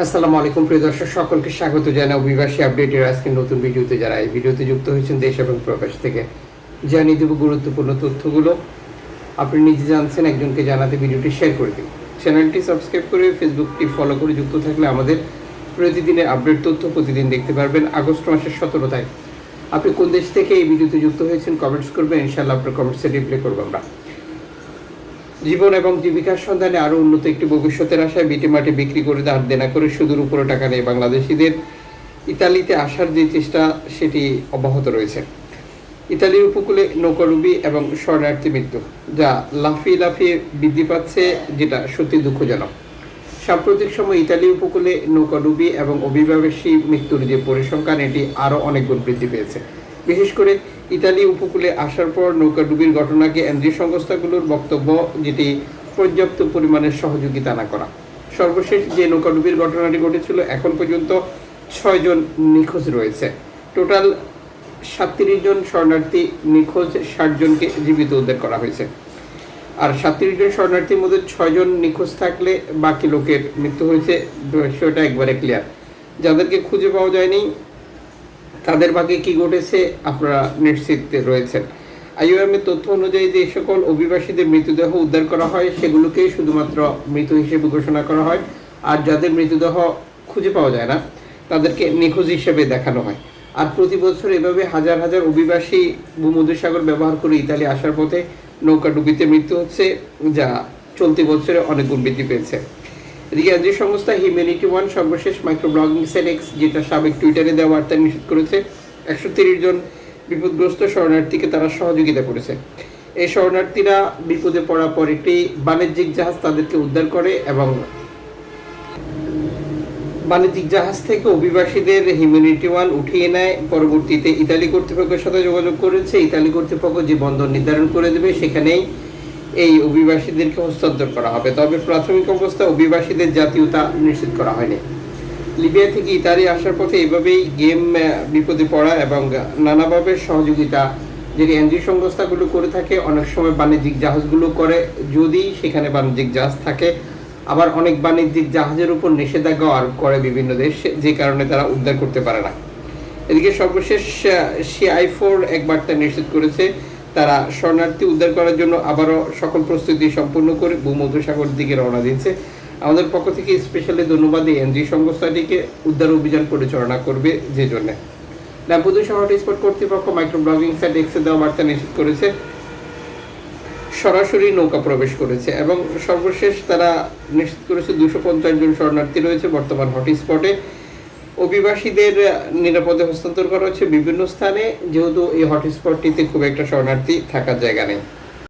আসসালামু আলাইকুম, প্রিয় দর্শক, সকলকে স্বাগত জানাই অভিবাসী আপডেটের আজকে নতুন ভিডিওতে। যারা এই ভিডিওতে যুক্ত হয়েছেন দেশ এবং প্রকাশ থেকে, জানিয়ে দেব গুরুত্বপূর্ণ তথ্যগুলো। আপনি নিজে জানছেন, একজনকে জানাতে ভিডিওটি শেয়ার করে দিন। চ্যানেলটি সাবস্ক্রাইব করে ফেসবুকটি ফলো করে যুক্ত থাকলে আমাদের প্রতিদিনের আপডেট তথ্য প্রতিদিন দেখতে পারবেন, আগস্ট মাসের সতেরো তারিখ আপনি কোন দেশ থেকে এই ভিডিওতে যুক্ত হয়েছেন কমেন্টস করবেন, ইনশাআল্লাহ আপনার কমেন্টসে রিপ্লাই করব আমরা। জীবন এবং জীবিকার সন্ধানে আরও উন্নত একটি ভবিষ্যতের আশায় বিটি মাটি বিক্রি করে ধার দেনা করে সুদূর উপরে টাকা নেই বাংলাদেশিদের। ইতালিতে আসার যে চেষ্টা, সেটি অব্যাহত রয়েছে। ইতালির উপকূলে নৌকাডুবি এবং শরণার্থী মৃত্যু, যা লাফিয়ে লাফিয়ে বৃদ্ধি পাচ্ছে, যেটা সত্যি দুঃখজনক। সাম্প্রতিক সময় ইতালি উপকূলে নৌকাডুবি এবং অভিবাসী মৃত্যুর যে পরিসংখ্যান, এটি আরও অনেক গুণ বৃদ্ধি পেয়েছে। বিশেষ করে ইতালি উপকূলে আসার পর নৌকাডুবির ঘটনাকে এনজিও সংস্থাগুলোর বক্তব্য, যেটি পর্যাপ্ত পরিমাণের সহযোগিতা না করা। সর্বশেষ যে নৌকাডুবির ঘটনাটি ঘটেছিল, এখন পর্যন্ত ছয়জন নিখোঁজ রয়েছে। টোটাল সাতত্রিশ জন শরণার্থী নিখোঁজ, ষাট জনকে জীবিত উদ্ধার করা হয়েছে। আর সাতত্রিশ জন শরণার্থীর মধ্যে ছয়জন নিখোঁজ থাকলে বাকি লোকের মৃত্যু হয়েছে, বিষয়টা একবারে ক্লিয়ার যাদেরকে খুঁজে পাওয়া যায়নি তাদের ভাগে কি ঘটেছে আপনারা নিশ্চিত রয়েছেন। আইওএম এর তথ্য অনুযায়ী যে সকল অভিবাসীদের মৃতদেহ উদ্ধার করা হয়, সেগুলোকেই শুধুমাত্র মৃত হিসেবে ঘোষণা করা হয়। আর যাদের মৃতদেহ খুঁজে পাওয়া যায় না, তাদেরকে নিখোঁজ হিসেবে দেখানো হয়। আর প্রতি বছর এভাবে হাজার হাজার অভিবাসী ভূমধ্যসাগর ব্যবহার করে ইতালি আসার পথে নৌকা ডুবিতে মৃত্যু হচ্ছে, যা চলতি বছরে অনেক গুণ বৃদ্ধি পেয়েছে। এনজিও সংস্থা হিউম্যানিটি ওয়ান সর্বশেষ মাইক্রো ব্লগিং সেনেক্স যেটা সাবেক টুইটারে দেওয়া বার্তা নিষেধ করেছে, একশো তিরিশ জন বিপদগ্রস্ত শরণার্থীকে তারা সহযোগিতা করেছে। এই শরণার্থীরা বিপদে পড়ার পর একটি বাণিজ্যিক জাহাজ তাদেরকে উদ্ধার করে এবং বাণিজ্যিক জাহাজ থেকে অভিবাসীদের হিউম্যানিটি ওয়ান উঠিয়ে নেয়। পরবর্তীতে ইতালি কর্তৃপক্ষের সাথে যোগাযোগ করেছে। ইতালি কর্তৃপক্ষ যে বন্দর নির্ধারণ করে দেবে সেখানেই এই অভিবাসীদেরকে হস্তান্তর করা হবে। তবে প্রাথমিক অবস্থায় অভিবাসীদের জাতীয়তা নিশ্চিত করা হয়নি। লিবিয়া থেকে ইতালি আসার পথে এভাবেই গেম বিপদে পড়া এবং নানাভাবে সহযোগিতা যেটি এনজিও সংস্থাগুলো করে থাকে, অনেক সময় বাণিজ্যিক জাহাজগুলো করে। যদি সেখানে বাণিজ্যিক জাহাজ থাকে, আবার অনেক বাণিজ্যিক জাহাজের উপর নিষেধাজ্ঞা আরোপ করে বিভিন্ন দেশ, যে কারণে তারা উদ্ধার করতে পারে না। এদিকে সর্বশেষ সিআই ফোর এক বার্তা নিশ্চিত করেছে তারা শরণার্থী উদ্ধার করার জন্য আবারও সকল প্রস্তুতি সম্পূর্ণ করে ভূমধ্যসাগর দিকে রওনা দিয়েছে। আমাদের পক্ষ থেকে স্পেশালি ধন্যবাদ এই এনজি সংস্থাটিকে উদ্ধার অভিযান পরিচালনা করবে যে জন্য। ল্যাম্পুদু শহর স্পট কর্তৃপক্ষ মাইক্রো ব্লগিং সাইট এক্সে দেওয়া বার্তা নিশ্চিত করেছে, সরাসরি নৌকা প্রবেশ করেছে এবং সর্বশেষ তারা নিশ্চিত করেছে দুশো পঞ্চাশ জন শরণার্থী রয়েছে বর্তমান হটস্পটে অভিবাসীদের নিরাপদে হস্তান্তর করা হচ্ছে বিভিন্ন স্থানে, যেহেতু এই হটস্পটটিতে খুব একটা শরণার্থী থাকার জায়গা নেই।